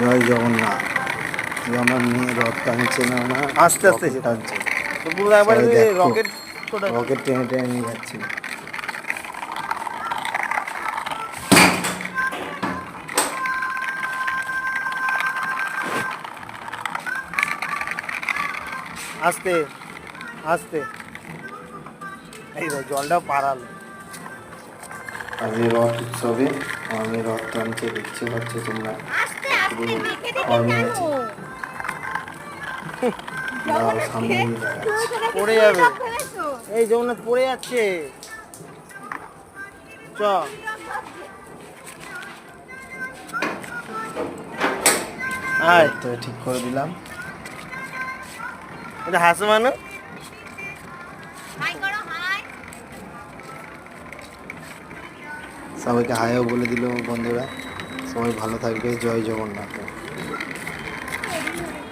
জয় জগন্নাথ। আমার মেয়ে রথ টানছে না না আস্তে আস্তে টানছে। রকেট রকেট টেনে টেনে নিয়ে যাচ্ছি। আস্তে আস্তে। এই জলটা পারালো আজ এই রথ উৎসবে আমি রথ টানছে দেখতে পাচ্ছ তোমরা। কর্মে? আছে। পড়ে যাবে। এই জগন্নাথ পড়ে যাচ্ছে। চ। আয়। তো ঠিক করে দিলাম। এটা হাসে মানে। সবাইকে হাইও বলে দিল বন্ধুরা। সবাই ভালো থাকবে। জয় জগন্নাথ।